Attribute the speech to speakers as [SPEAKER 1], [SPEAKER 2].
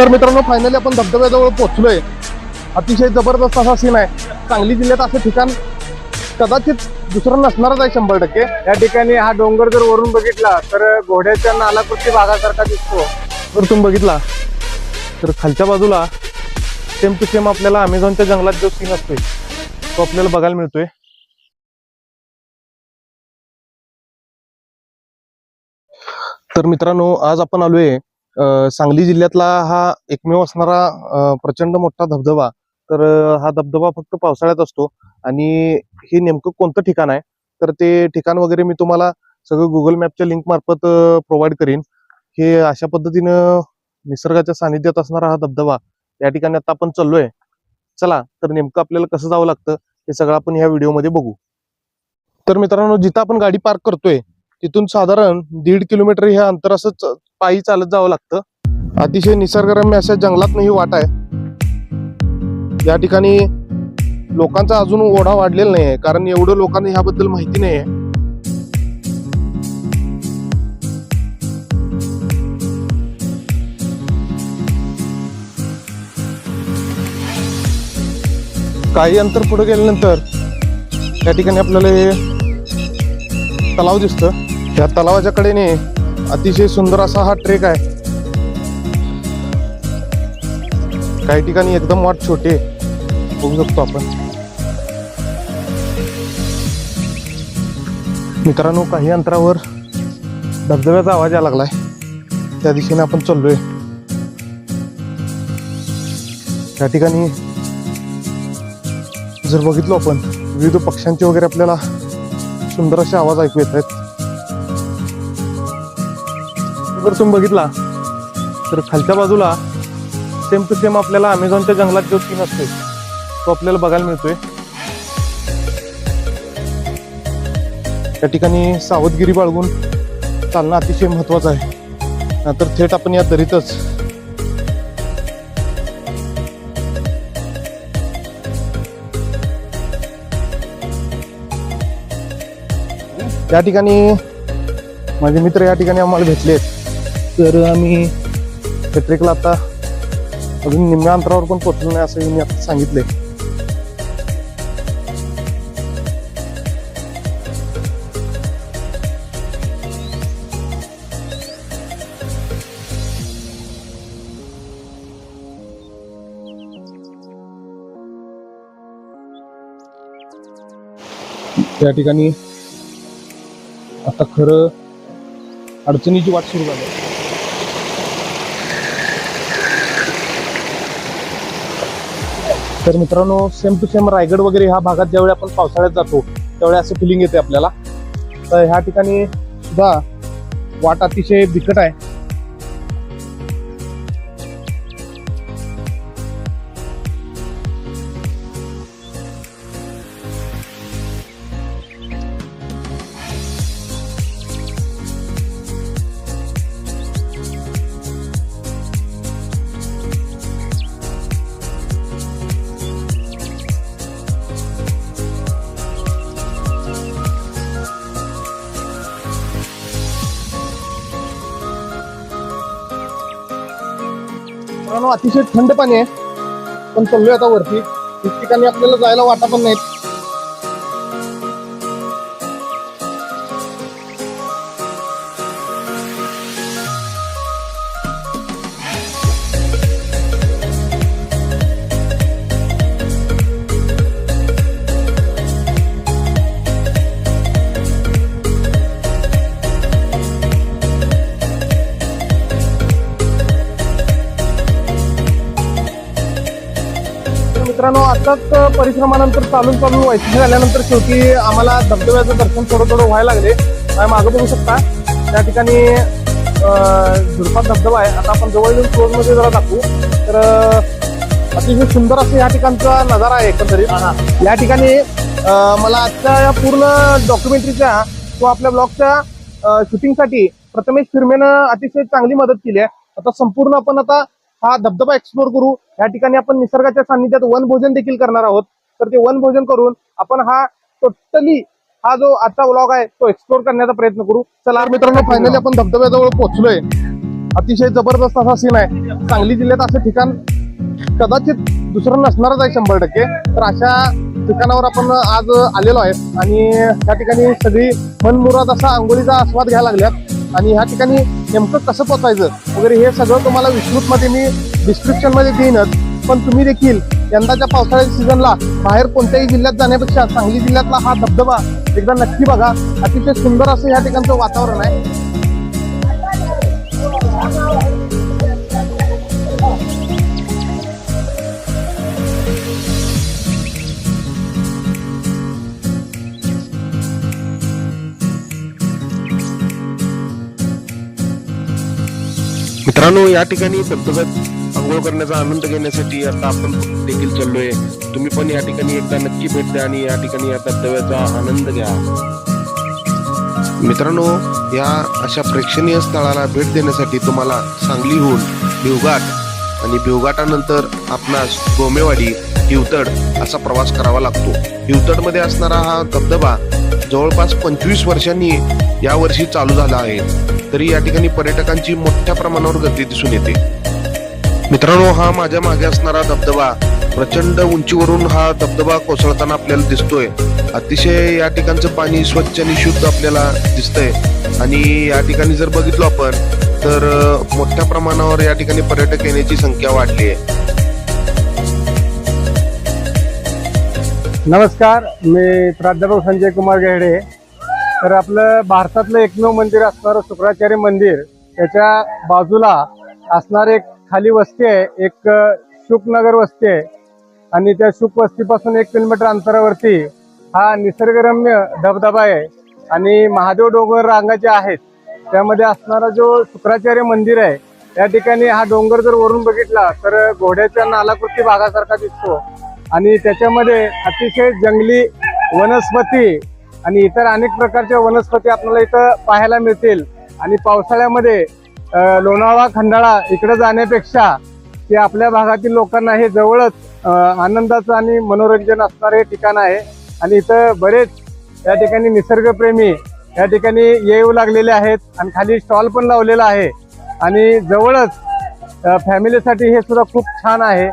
[SPEAKER 1] तर मित्रांनो फायनली आपण धबधब्याजवळ पोहोचलोय. अतिशय जबरदस्त असा सीन आहे. सांगली जिल्ह्यात असं ठिकाण कदाचित दुसरं नसणारच आहे शंभर टक्के.
[SPEAKER 2] या ठिकाणी हा डोंगर जर वरून बघितला तर घोड्याच्या नालाकृती भागासारखा दिसतो.
[SPEAKER 1] जर तुम्ही बघितला तर खालच्या बाजूला सेम टू सेम आपल्याला अमेझॉनच्या जंगलात जो सीन असतोय तो आपल्याला बघायला मिळतोय. तर मित्रांनो आज आपण आलोय सांगली जिल्ह्यातला हा एकमेव असणारा प्रचंड मोठा धबधबा. तर हा धबधबा फक्त पावसाळ्यात असतो आणि हे नेमकं कोणतं ठिकाण आहे? तर ते ठिकाण वगैरे मी तुम्हाला सगळं गुगल मॅपच्या लिंक मार्फत प्रोव्हाइड करीन. हे अशा पद्धतीनं निसर्गाच्या सानिध्यात असणारा हा धबधबा या ठिकाणी आता आपण चाललोय. चला तर नेमकं आपल्याला कसं जावं लागतं हे सगळं आपण ह्या व्हिडिओमध्ये बघू. तर मित्रांनो जिथं आपण गाडी पार्क करतोय तिथून साधारण दीड किलोमीटर हे अंतर असं पायी चालत जावं लागतं. अतिशय निसर्गरम्य अशा जंगलात ही वाट आहे. या ठिकाणी लोकांचा अजून ओढा वाढलेला नाही आहे कारण एवढं लोकांना ह्याबद्दल माहिती नाही आहे काही अंतर पुढे गेल्यानंतर त्या ठिकाणी आपल्याला हे तलाव दिसतं. या तलावाच्या कडेने अतिशय सुंदर असा हा ट्रेक आहे. काही ठिकाणी एकदम वाट छोटे बघू शकतो आपण. मित्रांनो काही अंतरावर धबधब्याचा आवाज यायला लागलाय. त्या दिशेने आपण चाललोय. त्या ठिकाणी जर बघितलो आपण विविध पक्ष्यांचे वगैरे आपल्याला सुंदर असे आवाज ऐकू येत आहेत. जर तुम्ही बघितला तर खालच्या बाजूला सेम टू सेम आपल्याला अमेझॉनच्या जंगलात जो सीन असतोय तो आपल्याला बघायला मिळतोय. त्या ठिकाणी सावधगिरी बाळगून चालणं अतिशय महत्वाचं आहे. नंतर थेट आपण या दरीतच या ठिकाणी माझे मित्र या ठिकाणी आम्हाला भेटलेत. तर आम्ही त्या आता अजून निम्म्या अंतरावर पण पोहोचलो नाही असं मी आता सांगितलंय. त्या ठिकाणी आता खरं अडचणीची वाट सुरू झाली. तर मित्रांनो सेम टू सेम रायगड वगैरे ह्या भागात ज्यावेळी आपण पावसाळ्यात जातो त्यावेळी असं फिलिंग येते आपल्याला. तर ह्या ठिकाणी सुद्धा वाट अतिशय बिकट आहे. मित्रांनो अतिशय थंड पाणी आहे. पण चाललोय आता वरती. ठिकठिकाणी आपल्याला जायला वाटा पण नाहीत. मित्रांनो आताच परिश्रमानंतर चालून चालून वैशिष्ट्य झाल्यानंतर शेवटी आम्हाला धबधब्याचं दर्शन थोडं थोडं व्हायला लागले. मागं बघू शकता त्या ठिकाणी झुडपात धबधबा आहे. आता आपण जवळ येऊन क्लोजमध्ये जरा दाखवू. तर अतिशय सुंदर असं या ठिकाणचा नजारा आहे एकंदरीत. या ठिकाणी मला आजच्या या पूर्ण डॉक्युमेंटरीच्या किंवा आपल्या ब्लॉगच्या शूटिंगसाठी प्रथमेश फिरमेनं अतिशय चांगली मदत केली आहे. आता संपूर्ण आपण आता हा धबधबा एक्सप्लोर करू. या ठिकाणी आपण निसर्गाच्या सान्निध्यात वनभोजन देखील करणार आहोत. तर ते वनभोजन करून आपण हा टोटली हा जो आजचा व्लॉग आहे तो एक्सप्लोर करण्याचा प्रयत्न करू. चला मित्रांनो फायनली आपण धबधब्याजवळ पोहोचलोय. अतिशय जबरदस्त असा सीन आहे. सांगली जिल्ह्यात असं ठिकाण कदाचित दुसरं नसणारच आहे शंभर टक्के. तर अशा ठिकाणावर आपण आज आलेलो आहे. आणि या ठिकाणी सगळी मनमुराद असा आंघोळीचा आस्वाद घ्यायला लागल्यात. आणि ह्या ठिकाणी नेमकं कसं पोचायचं वगैरे हे सगळं तुम्हाला विस्तृतमध्ये मी डिस्क्रिप्शनमध्ये देईनच. पण तुम्ही देखील यंदाच्या पावसाळ्याच्या सीझनला बाहेर कोणत्याही जिल्ह्यात जाण्यापेक्षा सांगली जिल्ह्यातला हा धबधबा एकदा नक्की बघा. अतिशय सुंदर असं ह्या ठिकाणचं वातावरण आहे.
[SPEAKER 3] मित्रांनो या ठिकाणी धबधब्यात आंघोळ करण्याचा आनंद घेण्यासाठी आता आपण देखील चाललोय. तुम्ही पण या ठिकाणी एकदा नक्की भेट द्या आणि या ठिकाणी या धबधब्याचा आनंद घ्या. मित्रांनो या अशा प्रेक्षणीय स्थळाला भेट देण्यासाठी तुम्हाला सांगलीहून भिवघाट आणि भिवघाटानंतर आपणास गोमेवाडी हिवतड असा प्रवास करावा लागतो. हिवतडमध्ये असणारा हा धबधबा जवळपास पंचवीस वर्षांनी यावर्षी चालू झाला आहे. तरी या ठिकाणी पर्यटकांची मोठ्या प्रमाणावर गर्दी दिसून येते. मित्रांनो हा माझ्या मागे असणारा धबधबा प्रचंड उंचीवरून हा धबधबा कोसळताना आपल्याला दिसतोय. अतिशय या ठिकाणचं पाणी स्वच्छ आणि शुद्ध आपल्याला दिसतंय. आणि या ठिकाणी जर बघितलो आपण तर मोठ्या प्रमाणावर या ठिकाणी पर्यटक येण्याची संख्या वाढली आहे.
[SPEAKER 2] नमस्कार मी प्राध्यापक संजय कुमार गेहडे. तर आपलं भारतातलं एकमेव मंदिर असणारं शुक्राचार्य मंदिर. त्याच्या बाजूला असणार एक खाली वस्ती आहे एक शुकनगर वस्ती आहे. आणि त्या शुक वस्तीपासून एक किलोमीटर अंतरावरती हा निसर्गरम्य धबधबा आहे. आणि महादेव डोंगर रांगाचे आहेत त्यामध्ये असणारा जो शुक्राचार्य मंदिर आहे त्या ठिकाणी हा डोंगर जर वरून बघितला तर घोड्याच्या नालाकृती भागासारखा दिसतो. आणि त्याच्यामध्ये अतिशय जंगली वनस्पती आणि इतर अनेक प्रकारच्या वनस्पती आपल्याला इथं पाहायला मिळतील. आणि पावसाळ्यामध्ये लोणावळा खंडाळा इकडे जाण्यापेक्षा ते आपल्या भागातील लोकांना हे जवळच आनंदाचं आणि मनोरंजन असणारे हे ठिकाण आहे. आणि इथं बरेच या ठिकाणी निसर्गप्रेमी या ठिकाणी येऊ लागलेले आहेत आणि खाली स्टॉल पण लावलेला आहे. आणि जवळच फॅमिलीसाठी हे सुद्धा खूप छान आहे.